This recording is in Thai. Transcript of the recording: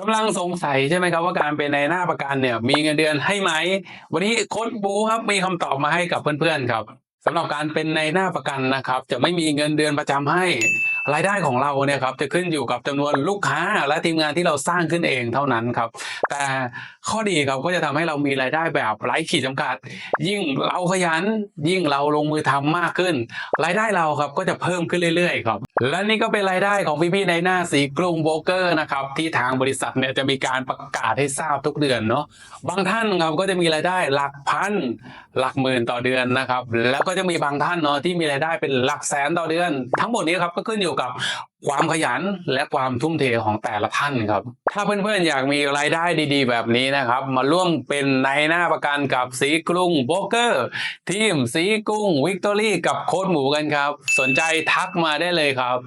กำลังสงสัยใช่ไหมครับว่าการเป็นในหน้าประกันเนี่ย มีเงินเดือนให้ไหม วันนี้โค้ชบูครับมีคำตอบมาให้กับเพื่อนๆครับสำหรับการเป็นในหน้าประกันนะครับ จะไม่มีเงินเดือนประจำให้รายได้ของเราเนี่ยครับจะขึ้นอยู่กับจำนวนลูกค้าและทีมงานที่เราสร้างขึ้นเองเท่านั้นครับ แต่ข้อดีครับก็จะทำให้เรามีรายได้แบบไร้ขีดจำกัด ยิ่งเราขยัน ยิ่งเราลงมือทำมากขึ้น รายได้เราครับก็จะเพิ่มขึ้นเรื่อยๆครับ และนี่ก็เป็นรายได้ของพี่ๆในหน้าสีกรุงโบรกเกอร์นะครับที่ทางบริษัทเนี่ยจะมีการประกาศให้ทราบทุกเดือนเนาะบางท่านครับก็จะมีรายได้หลักพันหลักหมื่นต่อเดือนนะครับ แล้วก็จะมีบางท่านเนาะที่มีรายได้เป็นหลักแสนต่อเดือน ทั้งหมดนี้ครับก็ขึ้นอยู่กับความขยันและความทุ่มเทของแต่ละท่านครับ ถ้าเพื่อนๆอยากมีรายได้ดีๆ แบบนี้นะครับ มาร่วมเป็นในหน้าประกันกับสีกรุงโบรกเกอร์ ทีมสีกุ้งวิกตอรี่กับโค้ดหมูกันครับ สนใจทักมาได้เลยครับ